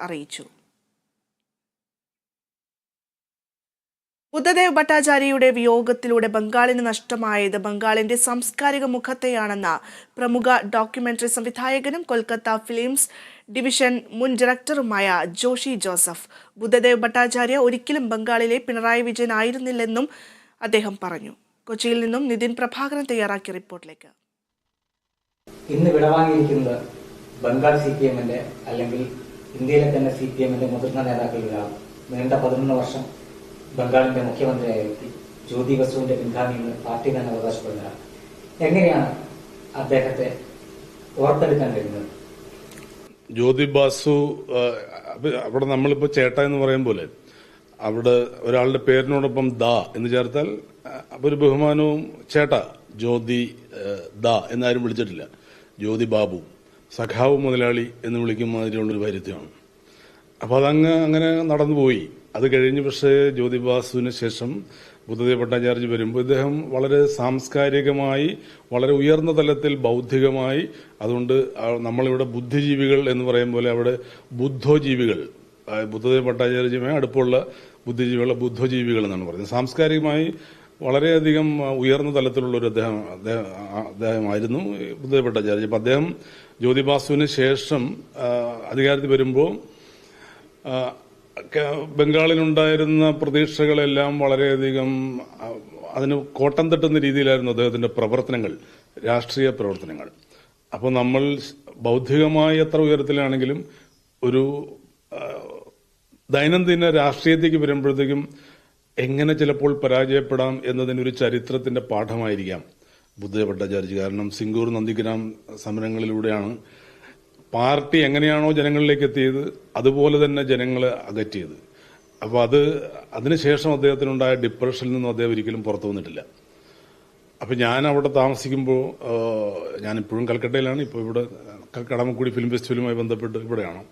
അറിയിച്ചു. ബുദ്ധദേവ് ഭട്ടാചാര്യയുടെ വിയോഗത്തിലൂടെ ബംഗാളിന് നഷ്ടമായത് ബംഗാളിന്റെ സാംസ്കാരിക മുഖത്തെയാണെന്ന പ്രമുഖ ഡോക്യുമെന്ററി സംവിധായകനും കൊൽക്കത്ത ഫിലിംസ് ഡിവിഷൻ മുൻ ഡയറക്ടറുമായ ജോഷി ജോസഫ്. ബുദ്ധദേവ് ഭട്ടാചാര്യ ഒരിക്കലും ബംഗാളിലെ പിണറായി വിജയൻ ആയിരുന്നില്ലെന്നും അദ്ദേഹം പറഞ്ഞു. കൊച്ചിയിൽ നിന്നും നിതിൻ പ്രഭാകരൻ തയ്യാറാക്കിയ റിപ്പോർട്ടിലേക്ക്. ഇന്ന് വിടവാങ്ങിയിരിക്കുന്നത് ബംഗാൾ സി പി എമ്മിന്റെ അല്ലെങ്കിൽ ഇന്ത്യയിലെ തന്നെ സി പി എമ്മിന്റെ മുതിർന്ന നേതാക്കളിൽ ഒരാൾ. നീണ്ട പതിനൊന്ന് വർഷം ബംഗാളിന്റെ മുഖ്യമന്ത്രിയായ വ്യക്തി ജ്യോതി ബസുവിന്റെ പിൻഗാമിയെന്ന് പാർട്ടി തന്നെ അവകാശപ്പെടുന്ന ഒരാൾ. എങ്ങനെയാണ് അദ്ദേഹത്തെ ഓർത്തെടുക്കാൻ കഴിയുന്നത്? ജ്യോതി ബാസു അവിടെ നമ്മളിപ്പോ ചേട്ട എന്ന് പറയും പോലെ അവിടെ ഒരാളുടെ പേരിനോടൊപ്പം ദ എന്ന് ചേർത്താൽ ഒരു ബഹുമാനവും ചേട്ട ജ്യോതി ദ എന്നാരും വിളിച്ചിട്ടില്ല. ജ്യോതി ബാബു. സഖാവ് മുതലാളി എന്ന് വിളിക്കുന്ന മാതിരിയുള്ളൊരു വൈരുദ്ധ്യമാണ്. അപ്പോൾ അതങ്ങ് അങ്ങനെ നടന്നുപോയി അത് കഴിഞ്ഞ് പക്ഷേ ജ്യോതിബാസുവിന് ശേഷം ബുദ്ധദേവ് ഭട്ടാചാര്യ വരുമ്പോൾ ഇദ്ദേഹം വളരെ സാംസ്കാരികമായി വളരെ ഉയർന്ന തലത്തിൽ ബൗദ്ധികമായി അതുകൊണ്ട് നമ്മളിവിടെ ബുദ്ധിജീവികൾ എന്ന് പറയും പോലെ അവിടെ ബുദ്ധോജീവികൾ ബുദ്ധദേവ് ഭട്ടാചാര്യയുമായി അടുപ്പമുള്ള ബുദ്ധിജീവികളെ ബുദ്ധജീവികൾ എന്നാണ് പറയുന്നത്. സാംസ്കാരികമായി വളരെയധികം ഉയർന്ന തലത്തിലുള്ള ഒരു അദ്ദേഹം അദ്ദേഹമായിരുന്നു ബുദ്ധപ്പെട്ട അപ്പം അദ്ദേഹം ജ്യോതിബാസുവിന് ശേഷം അധികാരത്തിൽ വരുമ്പോൾ ബംഗാളിലുണ്ടായിരുന്ന പ്രതീക്ഷകളെല്ലാം വളരെയധികം അതിന് കോട്ടം തട്ടുന്ന രീതിയിലായിരുന്നു അദ്ദേഹത്തിന്റെ പ്രവർത്തനങ്ങൾ രാഷ്ട്രീയ പ്രവർത്തനങ്ങൾ. അപ്പോൾ നമ്മൾ ബൗദ്ധികമായി എത്ര ഉയരത്തിലാണെങ്കിലും ഒരു ദൈനംദിന രാഷ്ട്രീയത്തേക്ക് വരുമ്പോഴത്തേക്കും എങ്ങനെ ചിലപ്പോൾ പരാജയപ്പെടാം എന്നതിനൊരു ചരിത്രത്തിന്റെ പാഠമായിരിക്കാം. ബുദ്ധ ഭട്ടാചാര്യ കാരണം സിംഗൂർ നന്ദിഗ്രാം സമരങ്ങളിലൂടെയാണ്. പാർട്ടി എങ്ങനെയാണോ ജനങ്ങളിലേക്ക് എത്തിയത് അതുപോലെ തന്നെ ജനങ്ങളെ അകറ്റിയത്. അപ്പോൾ അത് അതിനുശേഷം അദ്ദേഹത്തിനുണ്ടായ ഡിപ്രഷനിൽ നിന്നും അദ്ദേഹം ഒരിക്കലും പുറത്തു വന്നിട്ടില്ല. അപ്പൊ ഞാൻ അവിടെ താമസിക്കുമ്പോൾ ഞാനിപ്പോഴും കൽക്കട്ടയിലാണ്. ഇപ്പോൾ ഇവിടെ കടമക്കുടി ഫിലിം ഫെസ്റ്റിവലുമായി ബന്ധപ്പെട്ട് ഇവിടെയാണ്.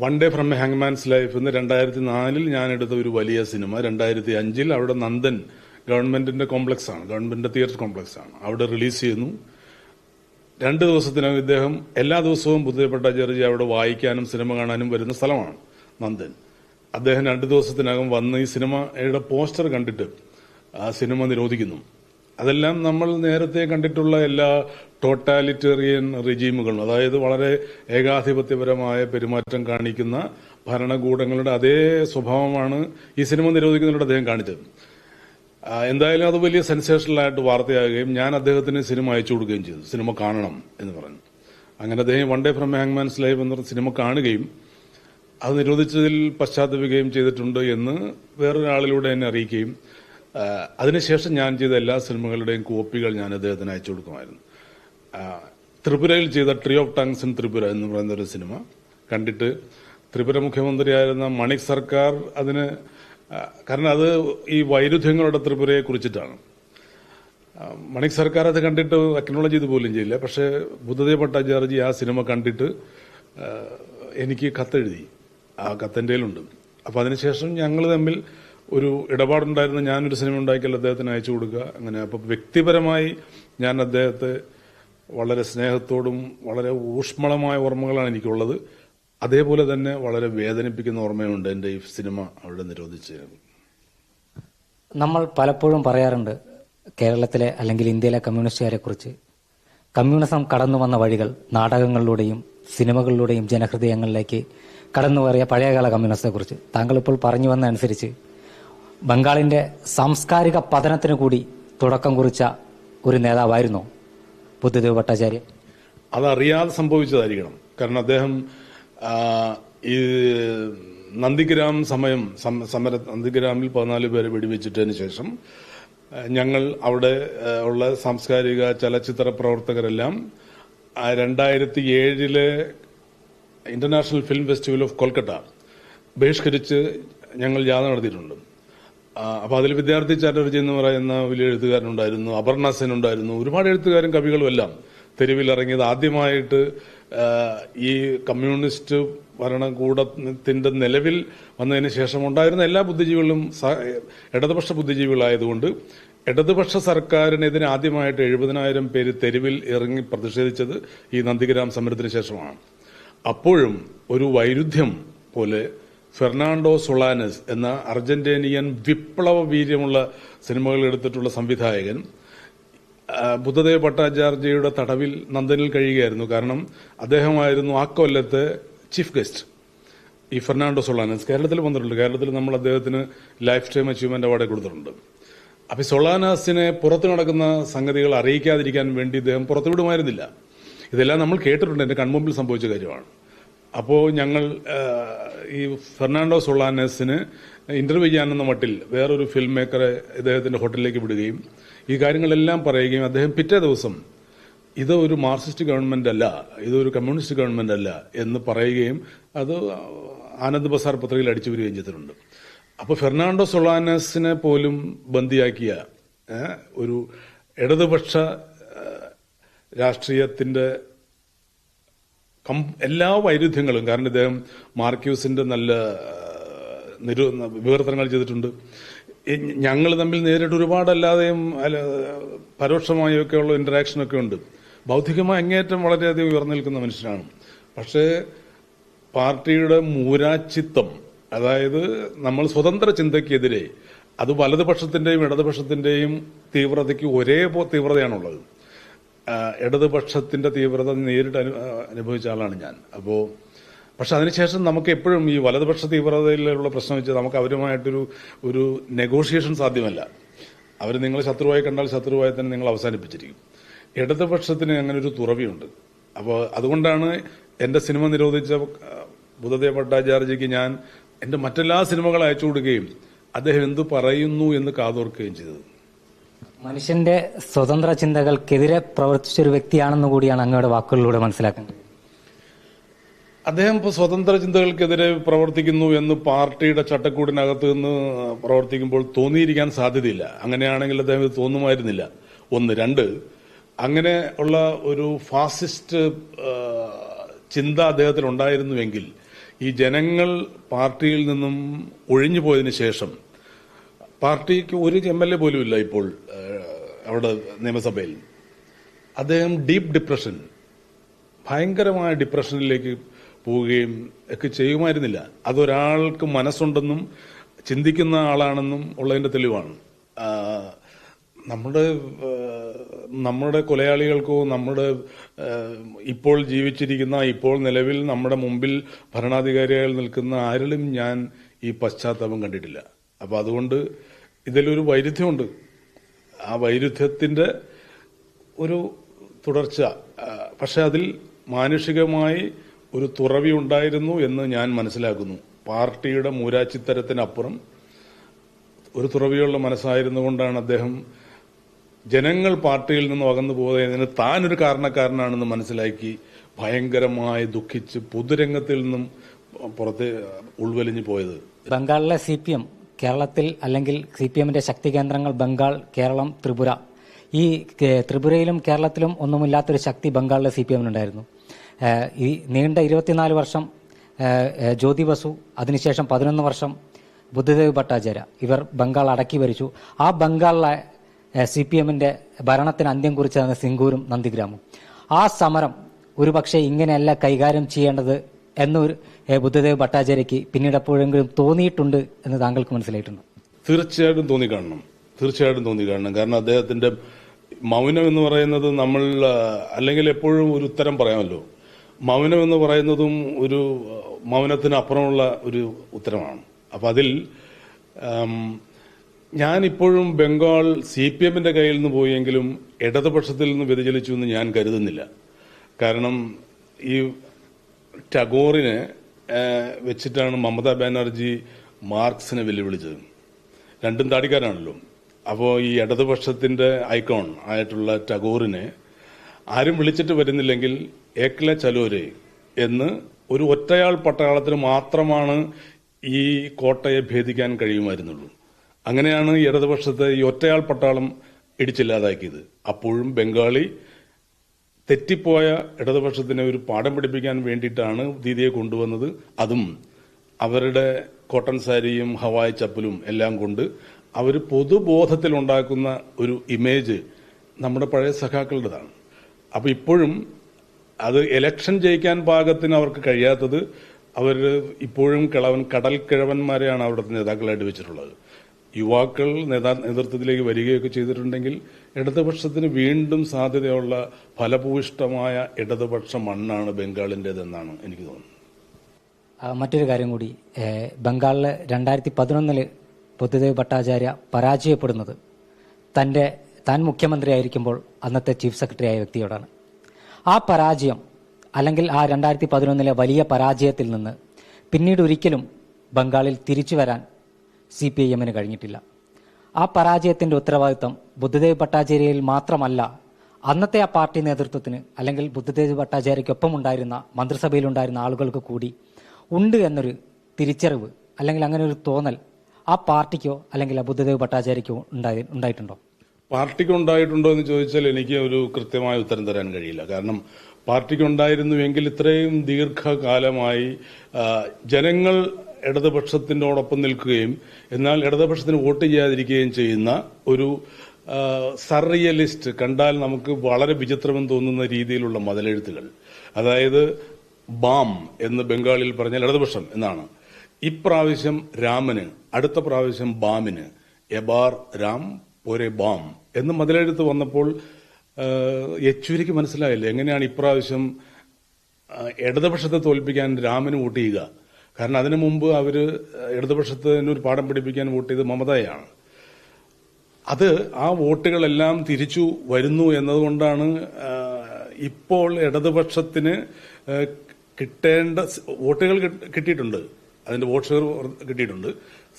One day from a hangman's life എന്ന് രണ്ടായിരത്തി നാലിൽ ഞാൻ എടുത്ത ഒരു വലിയ സിനിമ. രണ്ടായിരത്തി അഞ്ചിൽ അവിടെ നന്ദൻ ഗവൺമെന്റിന്റെ കോംപ്ലക്സ് ആണ്. ഗവൺമെന്റിന്റെ തിയേറ്റർ കോംപ്ലക്സ് ആണ്. അവിടെ റിലീസ് ചെയ്യുന്നു. രണ്ട് ദിവസത്തിനകം ഇദ്ദേഹം എല്ലാ ദിവസവും ബുദ്ധിപ്പെട്ട ചെറിയ അവിടെ വായിക്കാനും സിനിമ കാണാനും വരുന്ന സ്ഥലമാണ് നന്ദൻ. അദ്ദേഹം രണ്ട് ദിവസത്തിനകം വന്ന് ഈ സിനിമയുടെ പോസ്റ്റർ കണ്ടിട്ട് ആ സിനിമ നിരോധിക്കുന്നു. അതെല്ലാം നമ്മൾ നേരത്തെ കണ്ടിട്ടുള്ള എല്ലാ ടോട്ടാലിറ്റേറിയൻ റിജീമുകളും അതായത് വളരെ ഏകാധിപത്യപരമായ പെരുമാറ്റം കാണിക്കുന്ന ഭരണകൂടങ്ങളുടെ അതേ സ്വഭാവമാണ് ഈ സിനിമ നിരോധിക്കുന്നതിലൂടെ അദ്ദേഹം കാണിച്ചത്. എന്തായാലും അത് വലിയ സെൻസേഷണലായിട്ട് വാർത്തയാകുകയും ഞാൻ അദ്ദേഹത്തിന് സിനിമ അയച്ചു കൊടുക്കുകയും ചെയ്തു. സിനിമ കാണണം എന്ന് പറഞ്ഞു. അങ്ങനെ അദ്ദേഹം one day from hangman's live എന്ന സിനിമ കാണുകയും അത് നിരോധിച്ചതിൽ പശ്ചാത്തപിക്കുകയും ചെയ്തിട്ടുണ്ട് എന്ന് വേറൊരാളിലൂടെ എന്നെ അറിയിക്കുകയും അതിനുശേഷം ഞാൻ ചെയ്ത എല്ലാ സിനിമകളുടെയും കോപ്പികൾ ഞാൻ അദ്ദേഹത്തിന് അയച്ചു കൊടുക്കുമായിരുന്നു. ത്രിപുരയിൽ ചെയ്ത tree of tongues in Tripura എന്ന് പറയുന്ന ഒരു സിനിമ കണ്ടിട്ട് ത്രിപുര മുഖ്യമന്ത്രിയായിരുന്ന മണിക് സർക്കാർ അതിന് കാരണം അത് ഈ വൈരുദ്ധ്യങ്ങളുടെ ത്രിപുരയെ കുറിച്ചിട്ടാണ്. മണിക് സർക്കാർ അത് കണ്ടിട്ട് അക്നോളജ് ചെയ്ത് പോലും ചെയ്യില്ല. പക്ഷേ ബുദ്ധദേവ് ഭട്ടാചാർജി ആ സിനിമ കണ്ടിട്ട് എനിക്ക് കത്തെഴുതി. ആ കത്തെന്റെ ഉണ്ട് അപ്പോൾ അതിനുശേഷം ഞങ്ങൾ തമ്മിൽ ഒരു ഇടപാടുണ്ടായിരുന്നു. ഞാനൊരു സിനിമ ഉണ്ടാക്കിയാൽ അദ്ദേഹത്തിന് അയച്ചു കൊടുക്കുക. അങ്ങനെ അപ്പോൾ വ്യക്തിപരമായി ഞാൻ അദ്ദേഹത്തെ വളരെ സ്നേഹത്തോടും വളരെ ഊഷ്മളമായ ഓർമ്മകളാണ് എനിക്കുള്ളത്. അതേപോലെ തന്നെ വളരെ വേദനിപ്പിക്കുന്ന ഓർമ്മയുണ്ട് എന്റെ ഈ സിനിമ അവിടെ നിരോധിച്ച് നമ്മൾ പലപ്പോഴും പറയാറുണ്ട് കേരളത്തിലെ അല്ലെങ്കിൽ ഇന്ത്യയിലെ കമ്മ്യൂണിസ്റ്റുകാരെ കുറിച്ച്. കമ്മ്യൂണിസം കടന്നു വന്ന വഴികൾ നാടകങ്ങളിലൂടെയും സിനിമകളിലൂടെയും ജനഹൃദയങ്ങളിലേക്ക് കടന്നു കയറിയ പഴയകാല കമ്മ്യൂണിസ്റ്റെ കുറിച്ച്. താങ്കൾ ഇപ്പോൾ പറഞ്ഞു വന്ന അനുസരിച്ച് ബംഗാളിന്റെ സാംസ്കാരിക പതനത്തിന് കൂടി തുടക്കം കുറിച്ച ഒരു നേതാവായിരുന്നു ബുദ്ധദേവ് ഭട്ടാചാര്യ. അതറിയാതെ സംഭവിച്ചതായിരിക്കണം. കാരണം അദ്ദേഹം ഈ നന്ദിഗ്രാം സമയം സമര നന്ദിഗ്രാമിൽ പതിനാല് പേരെ വെടിവെച്ചിട്ടതിന് ശേഷം ഞങ്ങൾ അവിടെ ഉള്ള സാംസ്കാരിക ചലച്ചിത്ര പ്രവർത്തകരെല്ലാം രണ്ടായിരത്തി ഏഴിലെ international film festival of Kolkata ബഹിഷ്കരിച്ച് ഞങ്ങൾ യാത്ര നടത്തിയിട്ടുണ്ട്. ആ, അപ്പൊ അതിൽ വിദ്യാർത്ഥി ചാറ്റർജി എന്ന് പറയുന്ന വലിയ എഴുത്തുകാരനുണ്ടായിരുന്നു അപർണ ഉണ്ടായിരുന്നു ഒരുപാട് എഴുത്തുകാരും കവികളും എല്ലാം തെരുവിൽ ഇറങ്ങിയത് ആദ്യമായിട്ട് ഈ കമ്മ്യൂണിസ്റ്റ് ഭരണകൂടത്തിന്റെ നിലവിൽ വന്നതിന് ശേഷം ഉണ്ടായിരുന്ന എല്ലാ ബുദ്ധിജീവികളും ഇടതുപക്ഷ ബുദ്ധിജീവികളായതുകൊണ്ട് ഇടതുപക്ഷ സർക്കാരിനെതിരെ ആദ്യമായിട്ട് എഴുപതിനായിരം പേര് തെരുവിൽ ഇറങ്ങി പ്രതിഷേധിച്ചത് ഈ നന്ദിഗ്രാം സമരത്തിന് ശേഷമാണ്. അപ്പോഴും ഒരു വൈരുദ്ധ്യം പോലെ ഫെർണാണ്ടോ സൊളാനസ് എന്ന അർജന്റീനിയൻ വിപ്ലവ വീര്യമുള്ള സിനിമകൾ എടുത്തിട്ടുള്ള സംവിധായകൻ ബുദ്ധദേവ് ഭട്ടാചാര്യയുടെ തടവിൽ നന്ദനിൽ കഴിയുകയായിരുന്നു. കാരണം അദ്ദേഹമായിരുന്നു ആ കൊല്ലത്തെ ചീഫ് ഗസ്റ്റ് ഈ ഫെർണാണ്ടോ സൊളാനസ്. കേരളത്തിൽ വന്നിട്ടുണ്ട്. കേരളത്തിൽ നമ്മൾ അദ്ദേഹത്തിന് ലൈഫ് ടൈം അച്ചീവ്മെന്റ് അവാർഡ് കൊടുത്തിട്ടുണ്ട്. അപ്പൊ സൊളാനസിനെ പുറത്തു നടക്കുന്ന സംഗതികൾ അറിയിക്കാതിരിക്കാൻ വേണ്ടി ഇദ്ദേഹം പുറത്തുവിടുമായിരുന്നില്ല. ഇതെല്ലാം നമ്മൾ കേട്ടിട്ടുണ്ട്. എന്റെ കൺമുമ്പിൽ സംഭവിച്ച കാര്യമാണ്. അപ്പോൾ ഞങ്ങൾ ഈ ഫെർണാണ്ടോ സൊളാനസിന് ഇന്റർവ്യൂ ചെയ്യാനെന്ന മട്ടിൽ വേറൊരു ഫിലിം മേക്കറെ ഇദ്ദേഹത്തിന്റെ ഹോട്ടലിലേക്ക് വിടുകയും ഈ കാര്യങ്ങളെല്ലാം പറയുകയും അദ്ദേഹം പിറ്റേ ദിവസം ഇത് ഒരു മാർക്സിസ്റ്റ് ഗവൺമെന്റ് അല്ല ഇതൊരു കമ്മ്യൂണിസ്റ്റ് ഗവൺമെന്റ് അല്ല എന്ന് പറയുകയും അത് ആനന്ദ് ബസാർ പത്രികയിൽ അടിച്ചു വരികയും ചെയ്തിട്ടുണ്ട്. അപ്പൊ ഫെർണാണ്ടോ സൊളാനസിനെ പോലും ബന്ദിയാക്കിയ ഒരു ഇടതുപക്ഷ രാഷ്ട്രീയത്തിന്റെ എല്ലാ വൈരുദ്ധ്യങ്ങളും കാരണം ഇദ്ദേഹം മാർക്യൂസിന്റെ നല്ല നിരു വിവർത്തനങ്ങൾ ചെയ്തിട്ടുണ്ട്. ഞങ്ങൾ തമ്മിൽ നേരിട്ട് ഒരുപാടല്ലാതെയും അല്ല, പരോക്ഷമായൊക്കെ ഉള്ള ഇന്ററാക്ഷൻ ഒക്കെ ഉണ്ട്. ഭൗതികമായി അങ്ങേയറ്റം വളരെയധികം ഉയർന്നു നിൽക്കുന്ന മനുഷ്യനാണ്. പക്ഷേ പാർട്ടിയുടെ മൂരാച്ചിത്തം അതായത് നമ്മൾ സ്വതന്ത്ര ചിന്തയ്ക്കെതിരെ അത് വലതുപക്ഷത്തിന്റെയും ഇടതുപക്ഷത്തിന്റെയും തീവ്രതയ്ക്ക് ഒരേ തീവ്രതയാണുള്ളത്. ഇടതുപക്ഷത്തിന്റെ തീവ്രത നേരിട്ട് അനു- അനുഭവിച്ച ആളാണ് ഞാൻ. അപ്പോ പക്ഷെ അതിനുശേഷം നമുക്ക് എപ്പോഴും ഈ വലതുപക്ഷ തീവ്രതയിലുള്ള പ്രശ്നം വെച്ചാൽ നമുക്ക് അവരുമായിട്ടൊരു ഒരു നെഗോഷിയേഷൻ സാധ്യമല്ല. അവർ നിങ്ങൾ ശത്രുവായി കണ്ടാൽ ശത്രുവായി തന്നെ നിങ്ങൾ അവസാനിപ്പിച്ചിരിക്കും. ഇടതുപക്ഷത്തിന് അങ്ങനെ ഒരു തുറവിയുണ്ട്. അപ്പോൾ അതുകൊണ്ടാണ് എന്റെ സിനിമ നിരോധിച്ച ബുദ്ധദേവ് ഭട്ടാചാര്യജിക്ക് ഞാൻ എന്റെ മറ്റെല്ലാ സിനിമകളും അയച്ചു കൊടുക്കുകയും അദ്ദേഹം എന്തു പറയുന്നു എന്ന് കാതോർക്കുകയും ചെയ്തത്. മനുഷ്യന്റെ സ്വതന്ത്ര ചിന്തകൾക്കെതിരെ പ്രവർത്തിച്ച ഒരു വ്യക്തിയാണെന്ന് കൂടിയാണ് അങ്ങയുടെ വാക്കുകളിലൂടെ മനസ്സിലാക്കുന്നത്. അദ്ദേഹം ഇപ്പോൾ സ്വതന്ത്ര ചിന്തകൾക്കെതിരെ പ്രവർത്തിക്കുന്നു എന്ന് പാർട്ടിയുടെ ചട്ടക്കൂടിനകത്ത് നിന്ന് പ്രവർത്തിക്കുമ്പോൾ തോന്നിയിരിക്കാൻ സാധ്യതയില്ല. അങ്ങനെയാണെങ്കിൽ അദ്ദേഹം ഇത് തോന്നുമായിരുന്നില്ല. ഒന്ന്. രണ്ട്. അങ്ങനെ ഉള്ള ഒരു ഫാസിസ്റ്റ് ചിന്ത അദ്ദേഹത്തിൽ ഉണ്ടായിരുന്നുവെങ്കിൽ ഈ ജനങ്ങൾ പാർട്ടിയിൽ നിന്നും ഒഴിഞ്ഞു പോയതിനു ശേഷം പാർട്ടിക്ക് ഒരു എം എൽ എ പോലും ഇല്ല ഇപ്പോൾ. അവിടെ നിയമസഭയിൽ. അദ്ദേഹം ഡീപ്പ് ഡിപ്രഷൻ ഭയങ്കരമായ ഡിപ്രഷനിലേക്ക് പോവുകയും ഒക്കെ ചെയ്യുമായിരുന്നില്ല. അതൊരാൾക്ക് മനസ്സുണ്ടെന്നും ചിന്തിക്കുന്ന ആളാണെന്നും ഉള്ളതിന്റെ തെളിവാണ്. നമ്മുടെ നമ്മുടെ കൊലയാളികൾക്കോ നമ്മുടെ ഇപ്പോൾ ജീവിച്ചിരിക്കുന്ന ഇപ്പോൾ നിലവിൽ നമ്മുടെ മുമ്പിൽ ഭരണാധികാരികൾ നിൽക്കുന്ന ആരിലും ഞാൻ ഈ പശ്ചാത്തലം കണ്ടിട്ടില്ല. അപ്പൊ അതുകൊണ്ട് ഇതിലൊരു വൈരുദ്ധ്യമുണ്ട്. ആ വൈരുദ്ധ്യത്തിന്റെ ഒരു തുടർച്ച പക്ഷെ അതിൽ മാനുഷികമായി ഒരു തുറവി ഉണ്ടായിരുന്നു എന്ന് ഞാൻ മനസ്സിലാക്കുന്നു. പാർട്ടിയുടെ മൂരാച്ചിത്തരത്തിനപ്പുറം ഒരു തുറവിയുള്ള മനസ്സായിരുന്നു കൊണ്ടാണ് അദ്ദേഹം ജനങ്ങൾ പാർട്ടിയിൽ നിന്ന് അകന്നു പോകുന്നതിന് താനൊരു കാരണക്കാരനാണെന്ന് മനസ്സിലാക്കി ഭയങ്കരമായി ദുഃഖിച്ച് പൊതുരംഗത്തിൽ നിന്നും പുറത്ത് ഉൾവലിഞ്ഞു പോയത്. ബംഗാളിലെ സി പി എം കേരളത്തിൽ അല്ലെങ്കിൽ സി പി എമ്മിന്റെ ശക്തി കേന്ദ്രങ്ങൾ ബംഗാൾ കേരളം ത്രിപുര. ഈ ത്രിപുരയിലും കേരളത്തിലും ഒന്നുമില്ലാത്തൊരു ശക്തി ബംഗാളിലെ സി പി എമ്മിനുണ്ടായിരുന്നു. ഈ നീണ്ട ഇരുപത്തിനാല് വർഷം ജ്യോതി ബസു അതിനുശേഷം പതിനൊന്ന് വർഷം ബുദ്ധദേവ് ഭട്ടാചാര്യ. ഇവർ ബംഗാൾ അടക്കി ഭരിച്ചു. ആ ബംഗാളിലെ സി പി എമ്മിന്റെ ഭരണത്തിന് അന്ത്യം കുറിച്ചതാണ് സിംഗൂരും നന്ദിഗ്രാമും. ആ സമരം ഒരുപക്ഷെ ഇങ്ങനെയല്ല കൈകാര്യം ചെയ്യേണ്ടത് എന്നൊരു ബുദ്ധദേവ് ഭട്ടാചാര്യയ്ക്ക് പിന്നീട് എപ്പോഴെങ്കിലും തോന്നിയിട്ടുണ്ട് എന്ന് താങ്കൾക്ക് മനസ്സിലായിട്ടുണ്ട്? തീർച്ചയായിട്ടും തോന്നി കാണണം. തീർച്ചയായിട്ടും തോന്നി കാണണം. കാരണം അദ്ദേഹത്തിന്റെ മൗനം എന്ന് പറയുന്നത് നമ്മൾ അല്ലെങ്കിൽ എപ്പോഴും ഒരു ഉത്തരം പറയാമല്ലോ. മൗനം എന്ന് പറയുന്നതും ഒരു മൗനത്തിനപ്പുറമുള്ള ഒരു ഉത്തരമാണ്. അപ്പൊ അതിൽ ഞാനിപ്പോഴും ബംഗാൾ സി പി എമ്മിന്റെ കയ്യിൽ നിന്ന് പോയെങ്കിലും ഇടതുപക്ഷത്തിൽ നിന്ന് വ്യതിചലിച്ചു എന്ന് ഞാൻ കരുതുന്നില്ല. കാരണം ഈ ടാഗോറിനെ വെച്ചിട്ടാണ് മമതാ ബാനർജി മാർക്സിനെ വെല്ലുവിളിച്ചത്. രണ്ടും താടിക്കാരാണല്ലോ. അപ്പോൾ ഈ ഇടതുപക്ഷത്തിന്റെ ഐക്കോൺ ആയിട്ടുള്ള ടഗോറിനെ ആരും വിളിച്ചിട്ട് വരുന്നില്ലെങ്കിൽ ഏക്ല ചലോരെ എന്ന് ഒരു ഒറ്റയാൾ പട്ടാളത്തിന് മാത്രമാണ് ഈ കോട്ടയെ ഭേദിക്കാൻ കഴിയുമായിരുന്നുള്ളൂ. അങ്ങനെയാണ് ഇടതുപക്ഷത്തെ ഈ ഒറ്റയാൾ പട്ടാളം ഇടിച്ചില്ലാതാക്കിയത്. അപ്പോഴും ബംഗാളി തെറ്റിപ്പോയ ഇടതുപക്ഷത്തിനെ ഒരു പാഠം പഠിപ്പിക്കാൻ വേണ്ടിയിട്ടാണ് ദീദിയെ കൊണ്ടുവന്നത്. അതും അവരുടെ കോട്ടൺ സാരിയും ഹവായ് ചപ്പലും എല്ലാം കൊണ്ട് അവർ പൊതുബോധത്തിൽ ഉണ്ടാക്കുന്ന ഒരു ഇമേജ് നമ്മുടെ പഴയ സഖാക്കളുടേതാണ്. അപ്പോൾ ഇപ്പോഴും അത് എലക്ഷൻ ജയിക്കാൻ പാകത്തിന് അവർക്ക് കഴിയാത്തത് അവർ ഇപ്പോഴും കിളവൻ കടൽ കിഴവന്മാരെയാണ് അവിടുത്തെ നേതാക്കളായിട്ട് വെച്ചിട്ടുള്ളത്. യുവാക്കൾ നേതാ നേതൃത്വത്തിലേക്ക് വരികയൊക്കെ ചെയ്തിട്ടുണ്ടെങ്കിൽ ഇടതുപക്ഷത്തിന് വീണ്ടും സാധ്യതയുള്ള ഫലഭൂയിഷ്ടമായ ഇടതുപക്ഷ മണ്ണാണ് ബംഗാളിന്റെതെന്നാണ് എനിക്ക് തോന്നുന്നത്. മറ്റൊരു കാര്യം കൂടി. ബംഗാളിൽ രണ്ടായിരത്തി പതിനൊന്നിൽ ബുദ്ധദേവ് ഭട്ടാചാര്യ പരാജയപ്പെടുന്നത് തന്റെ താൻ മുഖ്യമന്ത്രിയായിരിക്കുമ്പോൾ അന്നത്തെ ചീഫ് സെക്രട്ടറി ആയ വ്യക്തിയോടാണ്. ആ പരാജയം അല്ലെങ്കിൽ ആ രണ്ടായിരത്തി പതിനൊന്നിലെ വലിയ പരാജയത്തിൽ നിന്ന് പിന്നീട് ഒരിക്കലും ബംഗാളിൽ തിരിച്ചു വരാൻ സി പി ഐ എമ്മിന് കഴിഞ്ഞിട്ടില്ല. ആ പരാജയത്തിന്റെ ഉത്തരവാദിത്തം ബുദ്ധദേവ് ഭട്ടാചാര്യയിൽ മാത്രമല്ല അന്നത്തെ ആ പാർട്ടി നേതൃത്വത്തിന് അല്ലെങ്കിൽ ബുദ്ധദേവ് ഭട്ടാചാര്യയ്ക്കൊപ്പം ഉണ്ടായിരുന്ന മന്ത്രിസഭയിലുണ്ടായിരുന്ന ആളുകൾക്ക് കൂടി ഉണ്ട് എന്നൊരു തിരിച്ചറിവ് അല്ലെങ്കിൽ അങ്ങനെ ഒരു തോന്നൽ ആ പാർട്ടിക്കോ അല്ലെങ്കിൽ ആ ബുദ്ധദേവ് ഭട്ടാചാര്യക്കോ ഉണ്ടായി ഉണ്ടായിട്ടുണ്ടോ? പാർട്ടിക്ക് ഉണ്ടായിട്ടുണ്ടോ എന്ന് ചോദിച്ചാൽ എനിക്ക് ഒരു കൃത്യമായ ഉത്തരം തരാൻ കഴിയില്ല. കാരണം പാർട്ടിക്ക് ഉണ്ടായിരുന്നുവെങ്കിൽ ഇത്രയും ദീർഘകാലമായി ജനങ്ങൾ ഇടതുപക്ഷത്തിനോടൊപ്പം നിൽക്കുകയും എന്നാൽ ഇടതുപക്ഷത്തിന് വോട്ട് ചെയ്യാതിരിക്കുകയും ചെയ്യുന്ന ഒരു സർറിയലിസ്റ്റ് കണ്ടാൽ നമുക്ക് വളരെ വിചിത്രമെന്ന് തോന്നുന്ന രീതിയിലുള്ള മതിലെഴുത്തുകൾ. അതായത് ബാം എന്ന് ബംഗാളിൽ പറഞ്ഞാൽ ഇടതുപക്ഷം എന്നാണ്. ഇപ്രാവശ്യം രാമന് അടുത്ത പ്രാവശ്യം ബാമിന് എബാർ രാം പോരെ ബാം എന്ന് മതിലെഴുത്ത് വന്നപ്പോൾ യെച്ചൂരിക്ക് മനസ്സിലായില്ല? എങ്ങനെയാണ് ഇപ്രാവശ്യം ഇടതുപക്ഷത്തെ തോൽപ്പിക്കാൻ രാമന് വോട്ട് ചെയ്യുക? കാരണം അതിനു മുമ്പ് അവർ ഇടതുപക്ഷത്തിന് ഒരു പാഠം പഠിപ്പിക്കാൻ വോട്ട് ചെയ്ത് മമതയാണ്. അത് ആ വോട്ടുകളെല്ലാം തിരിച്ചു വരുന്നു എന്നതുകൊണ്ടാണ് ഇപ്പോൾ ഇടതുപക്ഷത്തിന് കിട്ടേണ്ട വോട്ടുകൾ കിട്ട- കിട്ടിയിട്ടുണ്ട്. അതിന്റെ വോട്ട് ഷെയർ കിട്ടിയിട്ടുണ്ട്.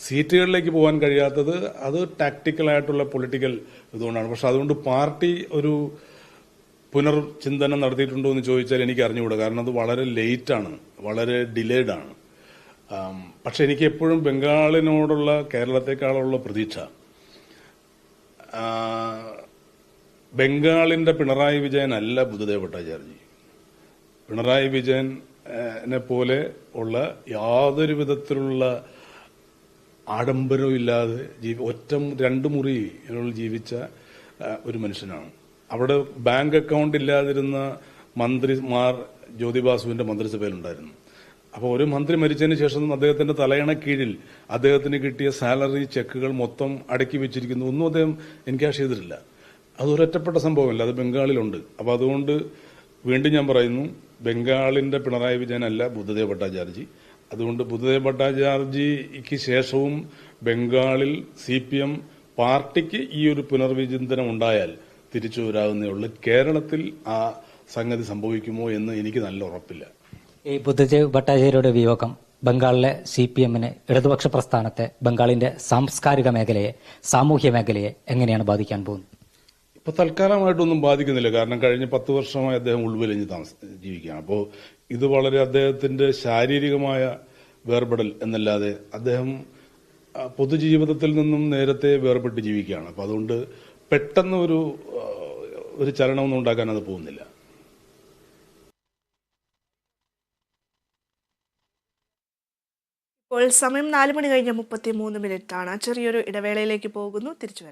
സീറ്റുകളിലേക്ക് പോകാൻ കഴിയാത്തത് അത് ടാക്ടിക്കലായിട്ടുള്ള പൊളിറ്റിക്കൽ ഇതുകൊണ്ടാണ്. പക്ഷെ അതുകൊണ്ട് പാർട്ടി ഒരു പുനർചിന്തനം നടത്തിയിട്ടുണ്ടോ എന്ന് ചോദിച്ചാൽ എനിക്ക് അറിഞ്ഞുകൂടാ കാരണം അത് വളരെ ലേറ്റാണ് വളരെ ഡിലേഡാണ് പക്ഷെ എനിക്ക് എപ്പോഴും ബംഗാളിനോടുള്ള കേരളത്തെക്കാളുള്ള പ്രതീക്ഷ ബംഗാളിന്റെ പിണറായി വിജയൻ അല്ല ബുദ്ധദേവ് ഭട്ടാചാർജി പിണറായി വിജയനെ പോലെ ഉള്ള യാതൊരു വിധത്തിലുള്ള ആഡംബരവും ഇല്ലാതെ ജീവി ഒറ്റ രണ്ട് മുറി ജീവിച്ച ഒരു മനുഷ്യനാണ്. അവിടെ ബാങ്ക് അക്കൗണ്ട് ഇല്ലാതിരുന്ന മന്ത്രിമാർ ജ്യോതിബാസുവിന്റെ മന്ത്രിസഭയിലുണ്ടായിരുന്നു. അപ്പോൾ ഒരു മന്ത്രി മരിച്ചതിന് ശേഷം അദ്ദേഹത്തിന്റെ തലയണ കീഴിൽ അദ്ദേഹത്തിന് കിട്ടിയ സാലറി ചെക്കുകൾ മൊത്തം അടക്കി വെച്ചിരിക്കുന്നു. ഒന്നും അദ്ദേഹം എൻകാഷ് ചെയ്തിട്ടില്ല. അതൊരൊറ്റപ്പെട്ട സംഭവമല്ല. അത് ബംഗാളിലുണ്ട്. അപ്പോൾ അതുകൊണ്ട് വീണ്ടും ഞാൻ പറയുന്നു ബംഗാളിന്റെ പിണറായി വിജയനല്ല ബുദ്ധദേവ് ഭട്ടാചാർജി. അതുകൊണ്ട് ബുദ്ധദേവ് ഭട്ടാചാർജിക്ക് ശേഷവും ബംഗാളിൽ സി പി എം പാർട്ടിക്ക് ഈ ഒരു പുനർവിചിന്തനം ഉണ്ടായാൽ തിരിച്ചു വരാവുന്നേ ഉള്ളൂ. കേരളത്തിൽ ആ സംഗതി സംഭവിക്കുമോ എന്ന് എനിക്ക് നല്ല ഉറപ്പില്ല. ഈ ബുദ്ധദേവ് ഭട്ടാചാര്യയുടെ വിയോഗം ബംഗാളിലെ സി പി എമ്മിന് ഇടതുപക്ഷ പ്രസ്ഥാനത്തെ ബംഗാളിന്റെ സാംസ്കാരിക മേഖലയെ സാമൂഹ്യ മേഖലയെ എങ്ങനെയാണ് ബാധിക്കാൻ പോകുന്നത്? ഇപ്പൊ തൽക്കാലമായിട്ടൊന്നും ബാധിക്കുന്നില്ല. കാരണം കഴിഞ്ഞ പത്ത് വർഷമായി അദ്ദേഹം ഉൾവലിഞ്ഞ് താമസ ജീവിക്കുകയാണ്. അപ്പോൾ ഇത് വളരെ അദ്ദേഹത്തിന്റെ ശാരീരികമായ വേർപെടൽ എന്നല്ലാതെ അദ്ദേഹം പൊതുജീവിതത്തിൽ നിന്നും നേരത്തെ വേർപെട്ട് ജീവിക്കുകയാണ്. അപ്പൊ അതുകൊണ്ട് പെട്ടെന്ന് ഒരു ഒരു ചലനമൊന്നും ഉണ്ടാക്കാൻ അത് പോകുന്നില്ല. ഇപ്പോൾ സമയം നാല് മണി കഴിഞ്ഞ് മുപ്പത്തി മൂന്ന് മിനിറ്റ് ആണ് ചെറിയൊരു ഇടവേളയിലേക്ക് പോകുന്നു. തിരിച്ചു വരാം.